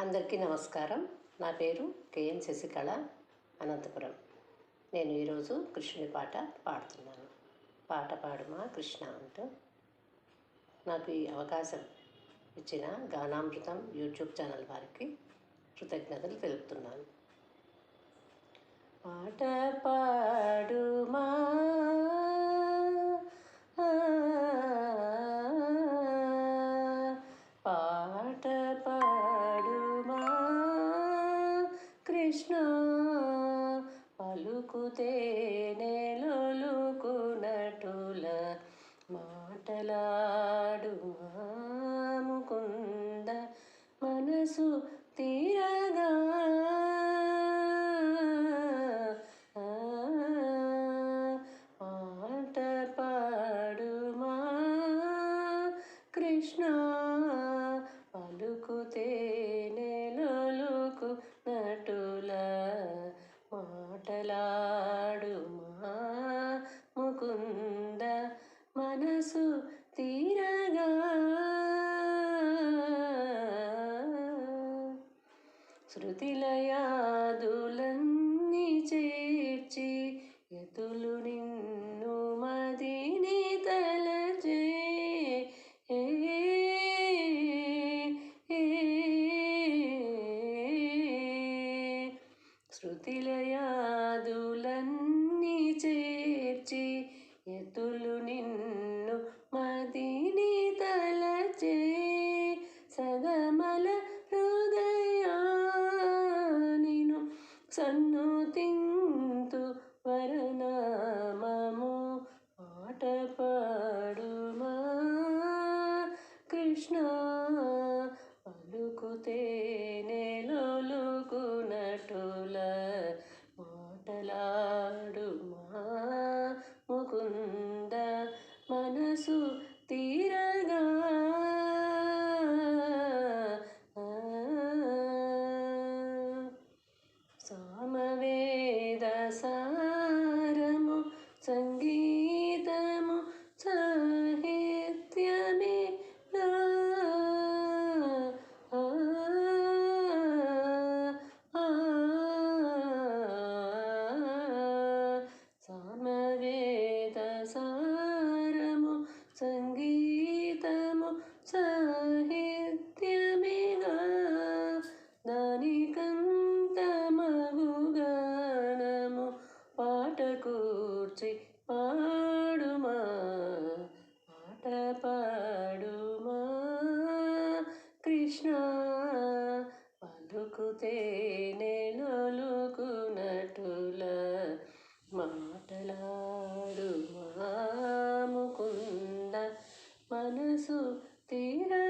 అందరికీ నమస్కారం. నా పేరు కేఎన్ శశికళ అనంతపురం. నేను ఈరోజు కృష్ణుని పాట పాడుతున్నాను. పాట పాడుమా కృష్ణ అంటూ. నాకు ఈ అవకాశం ఇచ్చిన గానామృతం యూట్యూబ్ ఛానల్ వారికి కృతజ్ఞతలు తెలుపుతున్నాను. పాట పాడు కృష్ణ పలుకుతే మాటలాడుమా ముకుంద మనసు తీరగా శృతిలయాదులన్నీ చేర్చి యతులు నిన్ను మదిని తలచే ఏ, ఏ, శృతిలయాదులన్నీ చేర్చి ఎతులు నిన్ను మదిని తలచే సగమల సన్ను తింతు వరనామము పాట పాడుమా. కృష్ణ 曾经 పాడుమా పాట పాడుమా. కృష్ణ పలుకుతే నెలొలుకునటుల మాటలాడుమా ముకుంద. మనసు తీరా